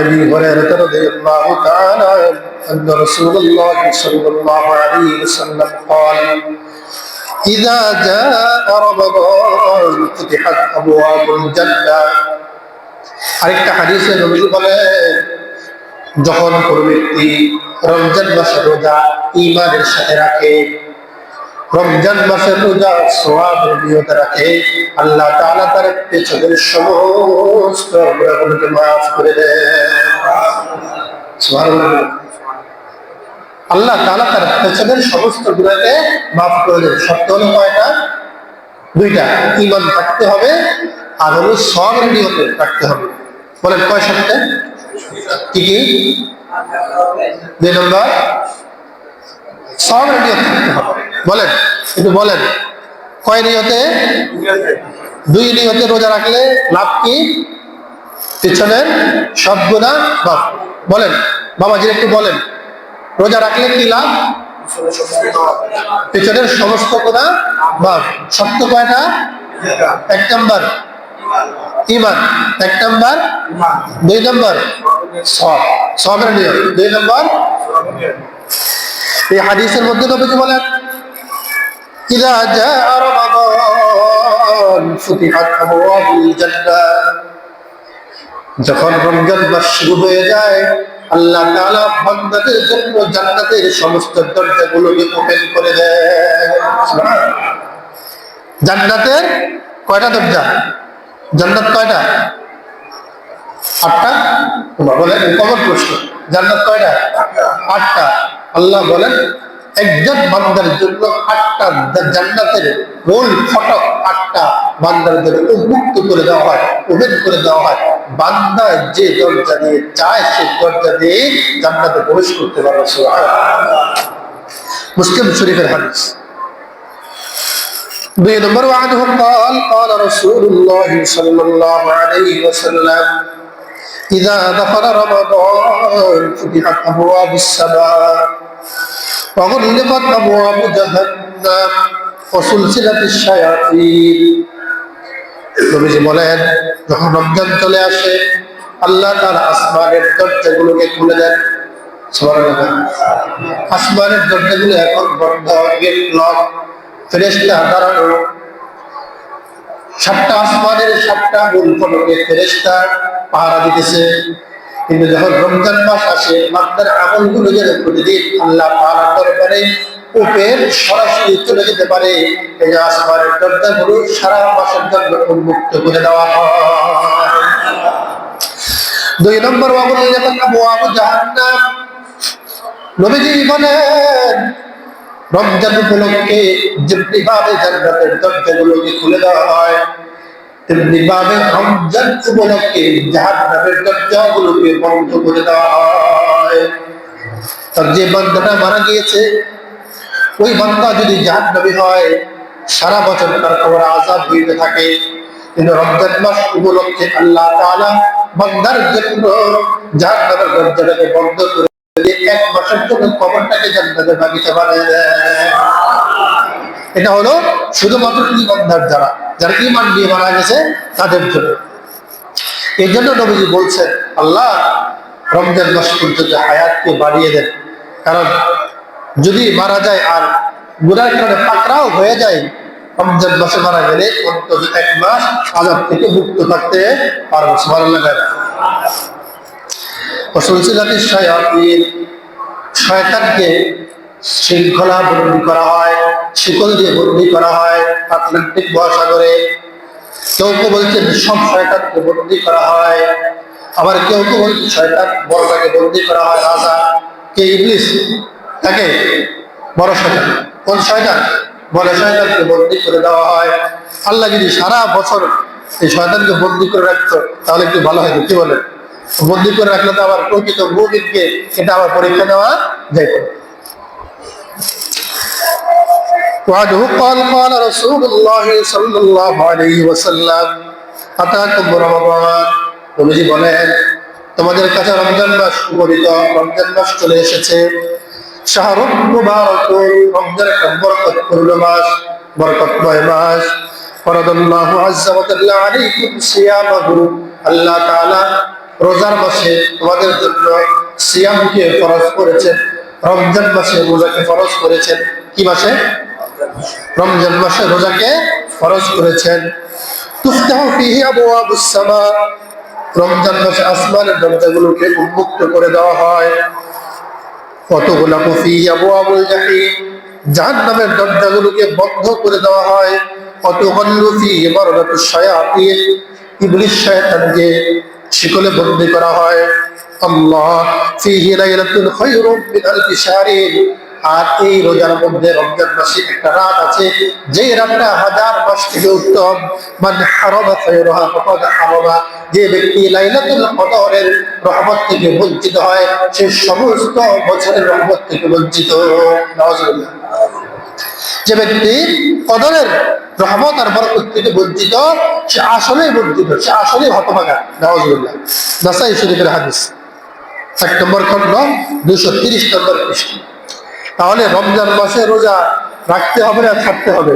أبي هريرة رضي الله تعالى عنه أن رسول الله صلى الله عليه وسلم قال إذا جاء رمضان فتحت أبواب الجنة আরেকটা হাদিসে নবী বলেন যখন কোনো ব্যক্তি রমজান মাসের রোজা ইমানের সাথে রাখে রমজান মাসের রোজা সোয়াবের নিয়ত রাখে। আল্লাহ তাআলা তার পেছনের সমস্ত গুণাগুলোকে করে দেন। আল্লাহ তাআলা তার পেছনের সমস্ত গুণাকে মাফ করে দেন। সত্য হলো কয়টা? দুইটা। ইমান থাকতে হবে আর হলো সবের নিয়ত রাখতে হবে। বলেন কয় সাথে কি কি? দুই নম্বর সবের নিয়ত থাকতে হবে। বলেন, একটু বলেন। কয় নিয়তে? দুই নিয়তে রোজা রাখলে লাভ কি? পিছনের সব গুণা মাফ। বলেন, বাবাজি একটু বলেন। রোজা রাখলে কি লাভ? পিছনের সমস্ত গুণা মাফ। সত্য কয়টা? এক নম্বর। ইমান এক নম্বর। দুই নম্বর। সব সবের নিয়ম দুই নম্বর। এই হাদিসের মধ্যে নবীজি বলেন إذا جاء رمضان فتحت أبواب الجنة যখন রমজান মাস শুরু হয়ে যায় আল্লাহ তাআলা বান্দাদের জন্য জান্নাতের সমস্ত দরজাগুলোকে ওপেন করে দেয় সুবহানাল্লাহ। জান্নাতের কয়টা দরজা জান্নাত কয়টা আটটা তোমরা বলেন কমন প্রশ্ন জান্নাত কয়টা আটটা আল্লাহ বলেন একজন বান্দার জন্য আটটা জান্নাতের মূল ফটক আটটা বান্দার জন্য উন্মুক্ত করে দেওয়া হয় ওপেন করে দেওয়া হয় বান্দা যে দরজা দিয়ে চায় সে দরজা দিয়ে জান্নাতে প্রবেশ করতে পারবে সুবহানাল্লাহ। মুসলিম শরীফের হাদিস দুই নম্বর وعنه قال قال رسول الله صلى الله عليه وسلم إذا دخل رمضان فتحت أبواب السماء وغلقت أبواب جهنم وسلسلة الشياطين নবীজি বলেন যখন রমজান চলে আসে আল্লাহ তার আসমানের দরজাগুলোকে খুলে দেন সুবহানাল্লাহ। আসমানের দরজাগুলো এখন বন্ধ গেট লক ফেরেশতা দাঁড়ানো সাতটা আসমানের সাতটা মূল ফটকে ফেরেশতা পাহারা দিতেছে কিন্তু যখন রমজান মাস আসে বান্দার আমলগুলো যেন প্রতিদিন আল্লাহ তাআলার দরবারে উপের সরাসরি চলে যেতে পারে, এই সারা মাসের জন্য উন্মুক্ত করে দেওয়া হয়। দুই নম্বর বাবুল জাহান্নাম নবীজি বলেন, রমজান উপলক্ষে যেমনিভাবে জান্নাতের দরজাগুলোকে খুলে দেওয়া হয় তেমনি রমজান উপলক্ষে জাহান্নামের দরজাগুলোকে বন্ধ করে দেওয়া হয়। তার যে বান্দাটা মারা গিয়েছে, ওই বান্দা যদি জাহান্নামী হয়, সারা বছর তার খবর আজাদ হইতে থাকে। কিন্তু রমজান মাস উপলক্ষে আল্লাহ বান্দার জন্য জাহান্নামের দরজাটাকে বন্ধ করে এক মাসের জন্য কবরটাকে জান্নাতের বাগিচা বানিয়ে দেয় এটা হলো শুধুমাত্র ইমানদার যারা যারা ইমান নিয়ে মারা গেছে, তাদের জন্য। এই জন্য নবীজি বলছেন, আল্লাহ রমজান মাস পর্যন্ত হায়াতকে বাড়িয়ে দেন। কারণ যদি মারা যায় আর গুনার কারণে পাকড়াও হয়ে যায়, রমজান মাসে মারা গেলে অন্তত এক মাস আজাদ থেকে মুক্ত থাকতে পারব ওসলসিলাতি শায়াতিন, শয়তানকে শৃঙ্খলা বন্দি করা হয় শিকল দিয়ে বন্দি করা হয়, আটলান্টিক মহাসাগরে। কেউ কেউ বলছেন সব শয়তানকে বন্দি করা হয়, আবার কেউ কেউ বলছে শয়তান বড়টাকে বন্দি করা হয়, রাজা। কে ইংলিশ তাকে বড় শয়তান। কোন শয়তান? বড় শয়তানকে বন্দি করে দেওয়া হয়। আল্লাহ যদি সারা বছর এই শয়তানকে বন্দি করে রাখতো, তাহলে একটু ভালো হতো। কি বলে? বন্দি করে রাখলে তো আবার প্রকৃত মুমিনকে এটা আবার পরীক্ষা নেওয়া যাইত। وعنه قال قال رسول الله صلى الله عليه وسلم أتاكم رمضان নবীজি বলেন তোমাদের কাছে রমজান মাস উপনীত রমজান মাস চলে এসেছে শাহরুখ মুবারক রমজান একটা বরকতপূর্ণ মাস বরকতময় মাস ফরদাল্লাহু আজ্জা ওয়া জাল্লা আলাইকুম সিয়ামাহু আল্লাহ তাআলা রোজার মাসে তোমাদের জন্য সিয়ামকে ফরজ করেছেন রমজান মাসে রোজাকে ফরজ করেছেন কি মাসে রমজান মাসে রোজাকে ফরজ করেছেন। রমজান মাসে আসমানের দরজাগুলোকে উন্মুক্ত করে দেওয়া হয়। কতগুলাকু ফিহি আবওয়াবুল জাহিম। জাহান্নামের দরজাগুলোকে বন্ধ করে দেওয়া হয়। কতগুলো শায়াতিন। ইবলিস শয়তানকে শিকলে বন্দি করা হয়। আল্লাহ আর এই রোজার মধ্যে রমজান মাসে একটা রাত আছে, যে রাতটা হাজার মাস থেকে উত্তম। মান ফাকাদ যে ব্যক্তি লাইলাতুল কদরের রহমত থেকে বঞ্চিত হয়, সে সমস্ত বছরের রহমত থেকে বঞ্চিত। যে ব্যক্তি কদরের রহমত আর বরকত থেকে বঞ্চিত, সে আসলেই বঞ্চিত, সে আসলেই হতভাগা। নওয়াজুল্লাহ নাসাই শরীফের হাদিস। এক নম্বর খন্ড দুশো তিরিশ নম্বর পৃষ্ঠ। তাহলে রমজান মাসে রোজা রাখতে হবে না থাকতে হবে?